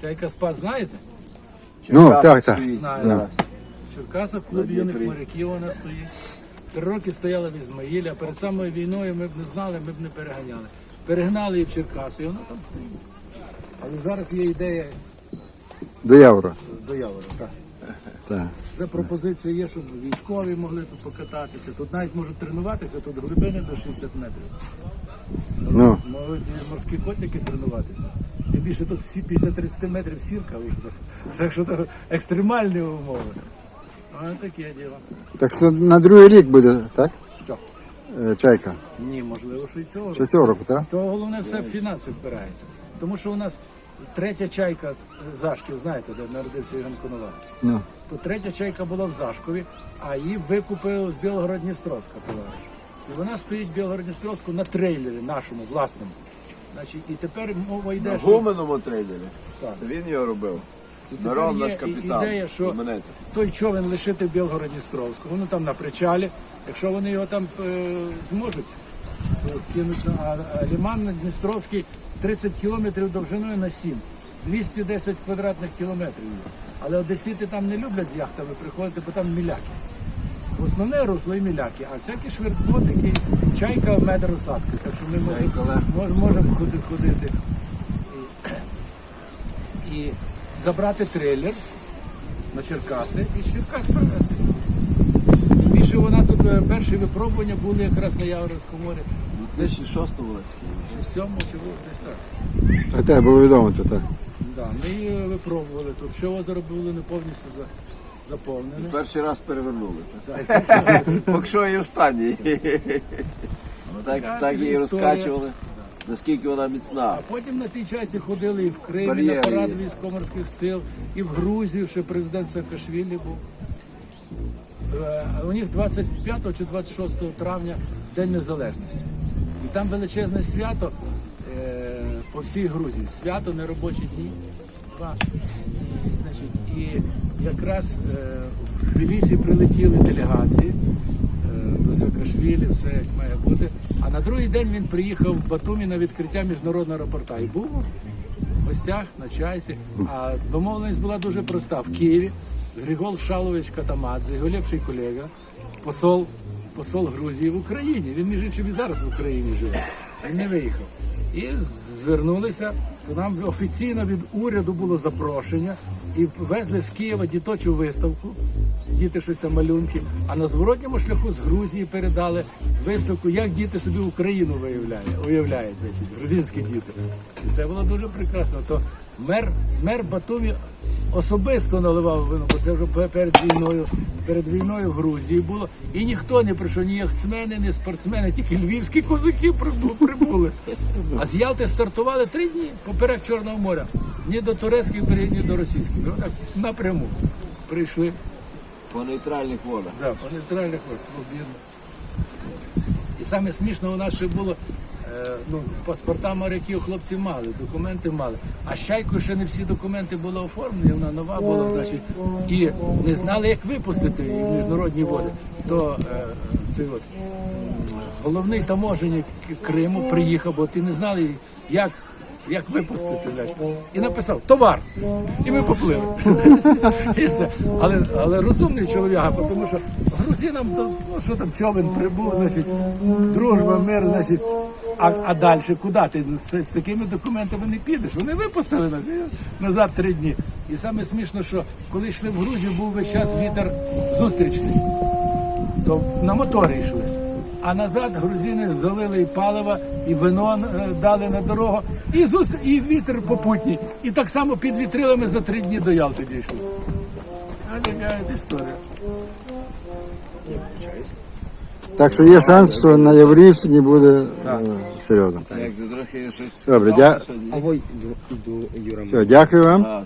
Чайка Спас знаєте? Ну, так, так. Знаю. Да. Черкаса, клуб юних моряків вона стоїть. Три роки стояла в Ізмаїлі, а перед самою війною ми б не знали, ми б не переганяли. Перегнали її в Черкаси, і вона там стоїть. Але зараз є ідея До Явора. до Явора. Так. Так. Вже пропозиція є, щоб військові могли тут покататися. Тут навіть можуть тренуватися, тут глибини до 60 метрів. Ну, Можуть і морські котики тренуватися. Тим більше тут всі після 30 метрів сірка вийде. Так що це екстремальні умови. А таке діло. так що на другий рік буде, так? Що? Е, Чайка. Ні, можливо, що і цього. Що цього року, так? То головне все в фінанси впирається. Тому що у нас третя чайка Зашків, знаєте, де народився Іван Коновалець. Ну. То третя чайка була в Зашкові, а її викупив з Білгород-Дністровська товариш. І вона стоїть в Білгород-Дністровську на трейлері нашому, власному. Значить, і тепер мова йде, На що гуменому трейдері. Так. Він його робив. тепер Мирон наш і- капітан. ідея, що Гуменець. той човен лишити в Білгород-Дністровську. Воно там на причалі. Якщо вони його там е, зможуть то кинуть, на- а, а ліман на Дністровський 30 кілометрів довжиною на 7. 210 квадратних кілометрів. є. Але одесіти там не люблять з яхтами приходити, бо там міляки. Основне русло і міляки, а всякі швидкотики, чайка метр розсадки. Так що ми можемо, мож- можемо ходити і, і забрати трейлер на Черкаси і з Черкас привезти сюди. Більше вона тут е, перші випробування були якраз на Яворівському морі. 2006 році. Чи сьому, чи було десь так. Так, так, було відомо, то так. Да, ми її випробували тут. Що озеро було не повністю за, заповнене. Перший раз перевернули. Поки що і останній. Так, так її розкачували. Наскільки вона міцна. А потім на тій чайці ходили і в Крим, і на парад є. військово-морських сил, і в Грузію, ще президент Саакашвілі був. Е, У них 25 чи 26 травня День Незалежності. І там величезне свято е, по всій Грузії. Свято, неробочі дні. Значить, і якраз е, в Тбілісі прилетіли делегації е, до Саакашвілі, все як має бути. А на другий день він приїхав в Батумі на відкриття міжнародного аеропорта. І був в гостях на чайці. А домовленість була дуже проста. В Києві Григол Шалович Катамадзе, його ліпший колега, посол, посол Грузії в Україні. Він, між іншим, і зараз в Україні живе. Він не виїхав. І звернулися, нам офіційно від уряду було запрошення і везли з Києва діточу виставку. Діти щось там малюнки. А на зворотньому шляху з Грузії передали виставку, як діти собі Україну виявляють, уявляють, значить, грузинські діти. І це було дуже прекрасно. То мер, мер Батумі особисто наливав вино, бо це вже перед війною, перед війною в Грузії було. І ніхто не прийшов, ні яхтсмени, ні спортсмени, тільки львівські козаки прибули. А з Ялти стартували три дні поперек Чорного моря. Ні до турецьких берегів, ні до російських. Отак напряму прийшли. По нейтральних водах. Да, по нейтральних ось свобідно. І саме смішно у нас ще було, ну, паспорта моряків хлопці мали, документи мали. А чайкою ще не всі документи були оформлені, вона нова була, значить, і не знали, як випустити її в міжнародні води. То е, цей от, головний таможенник Криму приїхав, бо ти не знали, як. Як випустити, значить. і написав товар. І ми поплили. І все. Але, але розумний чоловік, тому що грузинам, ну що там човен прибув, значить, дружба, мир, значить. А, а далі куди ти з, з такими документами не підеш? Вони випустили нас назад три дні. І саме смішно, що коли йшли в Грузію, був весь час вітер зустрічний то на моторі йшли. А назад грузини залили і паливо, і вино е, дали на дорогу, і зустр... і вітер попутній. І так само під вітрилами за три дні до Ялти дійшли. А така історія. Я вибачаюсь. Так що є шанс, що на Єврівщині буде так. серйозно. Як трохи щось Добре, дя-. Все, дякую вам.